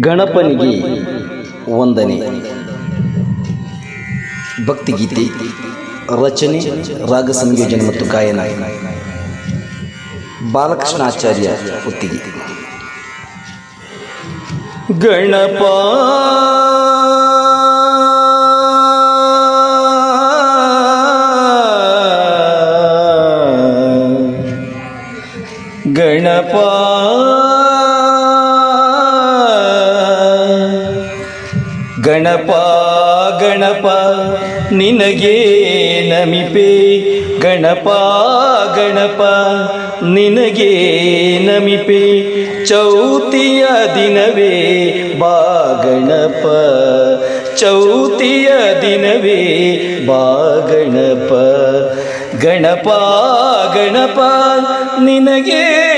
ಗಣಪನಿಗೆ ವಂದನೆ. ಭಕ್ತಿಗೀತೆ ರಚನೆ ರಾಗ ಸಂಯೋಜನೆ ಮತ್ತು ಗಾಯನ. ಬಾಲಕೃಷ್ಣಾಚಾರ್ಯ ಒತ್ತಿಗೆ ಗಣಪ ಗಣಪ. ಗಣಪ ಗಣಪ, ನಿನಗೆ ನಮಿಪೆ. ಗಣಪ ಗಣಪ, ನಿನಗೆ ನಮಿಪೆ. ಚೌತಿಯ ದಿನವೇ ಬಾ ಗಣಪ. ಚೌತಿಯ ದಿನವೇ ಬಾ ಗಣಪ. ಗಣಪ ಗಣಪ, ನಿನಗೆ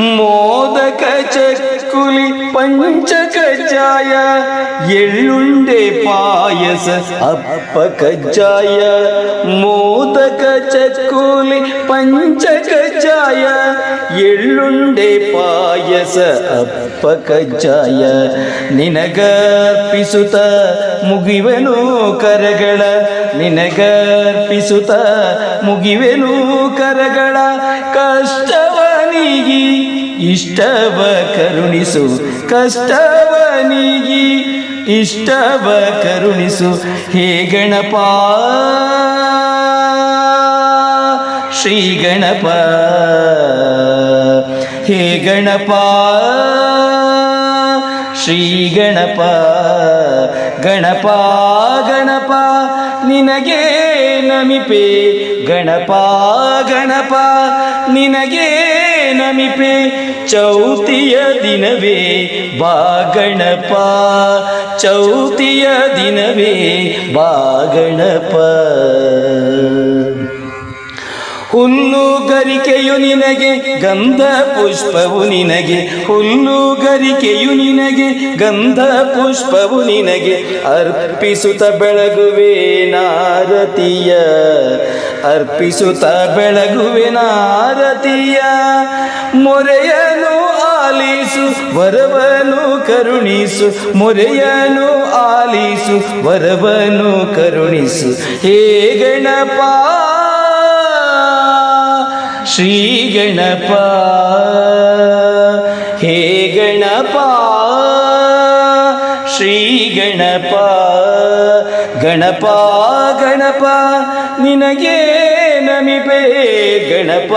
ಮೋದಕ ಚಕ್ಕುಲಿ ಪಂಚಕಜ್ಜಾಯ ಎಳ್ಳುಂಡೆ ಪಾಯಸ ಅಪ್ಪ ಕಜ್ಜಾಯ. ಮೋದಕ ಚಕ್ಕುಲಿ ಪಂಚಕಜ್ಜಾಯ ಎಳ್ಳುಂಡೆ ಪಾಯಸ ಅಪ್ಪ ಕಜ್ಜಾಯ. ನಿನಗರ್ಪಿಸುತ್ತ ಮುಗಿವೆನು ಕರಗಳ, ನಿನಗರ್ಪಿಸುತ್ತ ಮುಗಿವೆನು ಕರಗಳ ಕಷ್ಟವನಿಗಿ ಇಷ್ಟವ ಕರುಣಿಸು ಕಷ್ಟವನಿಗಿ ಇಷ್ಟವ ಕರುಣಿಸು, ಹೇ ಗಣಪ. ಶ್ರೀ ಗಣಪ. ಹೇ ಗಣಪ. ಶ್ರೀ ಗಣಪ. ಗಣಪ ಗಣಪ, ನಿನಗೆ ನಮಿಪೆ. ಗಣಪ ಗಣಪ, ನಿನಗೆ ನಮಿಪೆ. ಚೌತಿಯ ದಿನವೇ ಬಾಗಣಪ ಚೌತಿಯ ದಿನವೇ ಬಾಗಣಪ ಹುಲ್ಲು ಗರಿಕೆಯು ನಿನಗೆ, ಗಂಧ ಪುಷ್ಪವು ನಿನಗೆ. ಹುಲ್ಲು ಗರಿಕೆಯು ನಿನಗೆ, ಗಂಧ ಪುಷ್ಪವು ನಿನಗೆ. ಅರ್ಪಿಸುತ್ತ ಬೆಳಗುವೆ ನಾರತಿಯ. ಅರ್ಪಿಸುತ್ತ ಬೆಳಗುವೆ ನಾರತಿಯ. ಮೊರೆಯನು ಆಲಿಸು, ವರವನು ಕರುಣಿಸು, ಮೊರೆಯನು ಆಲಿಸು, ವರವನು ಕರುಣಿಸು. ಹೇ ಗಣಪ, ಶ್ರೀ ಗಣಪ, ಹೇ ಗಣಪ, ಶ್ರೀ ಗಣಪ ಗಣಪ ಗಣಪ, ನಿನಗೆ ನಮಿಪೆ ಗಣಪ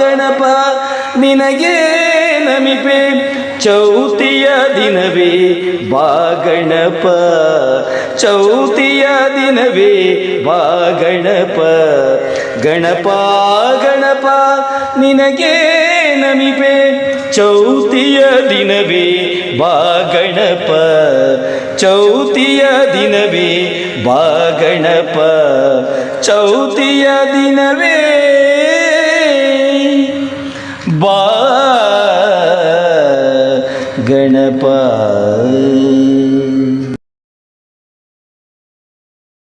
ಗಣಪ, ನಿನಗೆ ನಮಿಪೆ ಚೌತಿಯ ದಿನವೇ ಬಾ ಗಣಪ ಚೌತಿಯ ದಿನವೇ ಬಾ ಗಣಪ ಗಣಪ, ನಿನಗೆ ನಮಿಪೆ. ಚೌತಿಯ ದಿನವೇ ಬಾ ಗಣಪ ಚೌತಿಯ ದಿನವೇ ಬಾ ಗಣಪ ಚೌತಿಯ ದಿನವೇ गणपा